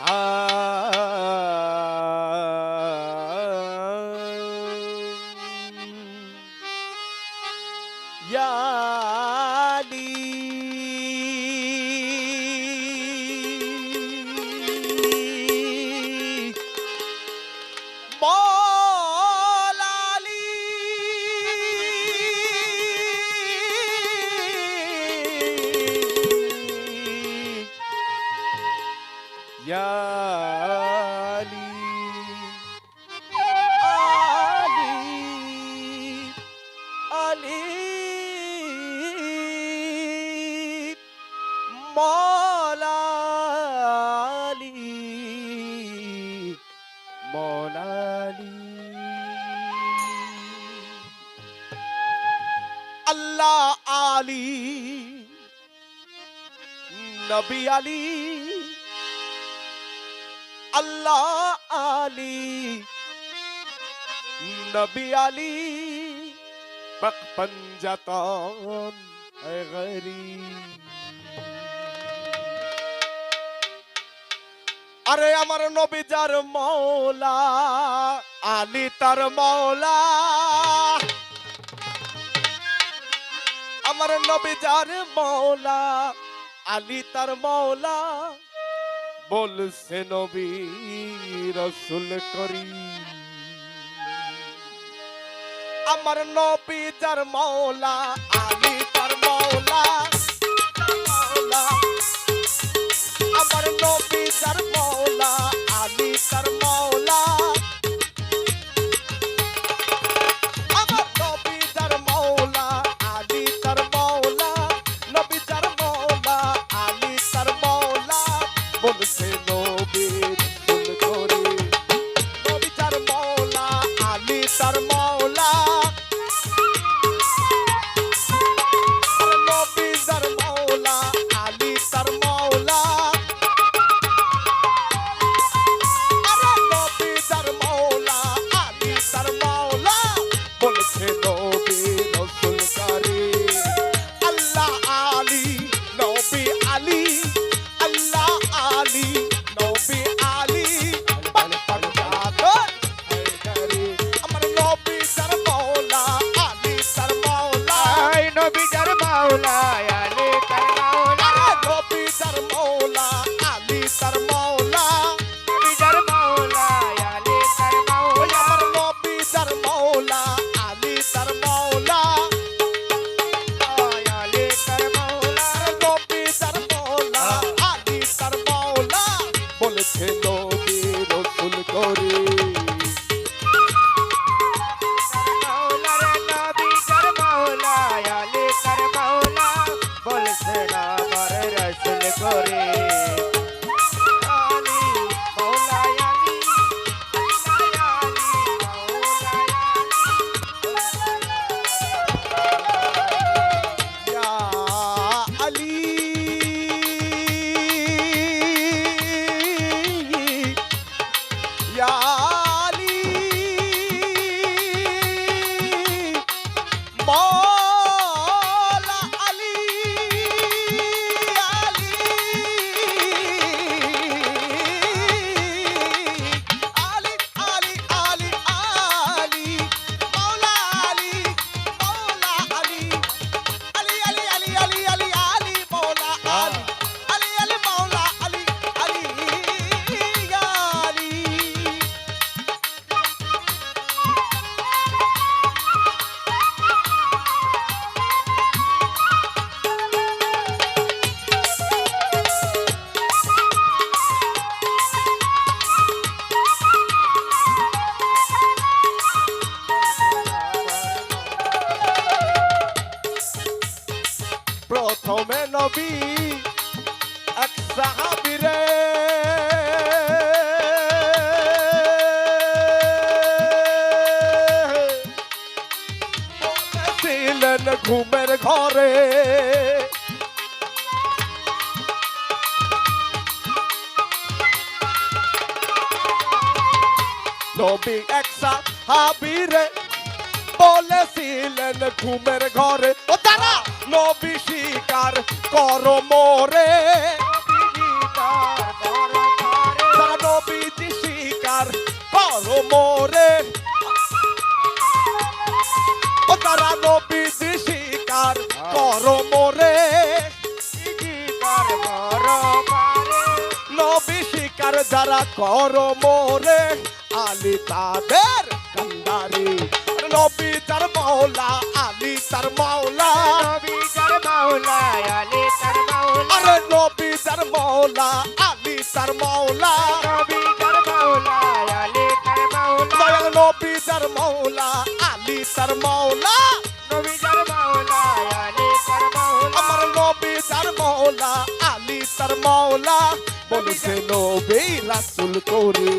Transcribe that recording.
Ah. Ali, নবী আলী, আল্লাহ আলী, নবী আলী বক পঞ্জতন আরে আমার নবী যার মৌলা, আলী তার মৌলা। তার নবী যার মৌলা আলী তার মৌলা বলছে নবী রসুল করি আমার নবী যার মৌলা আলী তার মৌলা Saturday. নামে নবী এক সাহাবিরে ছিলেন ঘুমের ঘরে। নবী এক সাহাবিরে বলেছিলেন ঘুমের ঘরে। ও তারা! নবী শিকার করো মোরে। নবীজি শিকার করো মোরে। ও তারা নবীজি শিকার করো মোরে। নবী শিকার যারা করো মোরে, আলি তাদের নবী তার মাওলা আলী তার মাওলা। নবী যার মাওলা আলী তার মাওলা। আরে নবী তার মাওলা আলী তার মাওলা। নবী যার মাওলা আলী তার মাওলা। দয়াল নবী তার মাওলা আলী তার মাওলা। নবী যার মাওলা আলী তার মাওলা। আমার নবী তার মাওলা আলী তার মাওলা। বলছে নবী রাসূল করি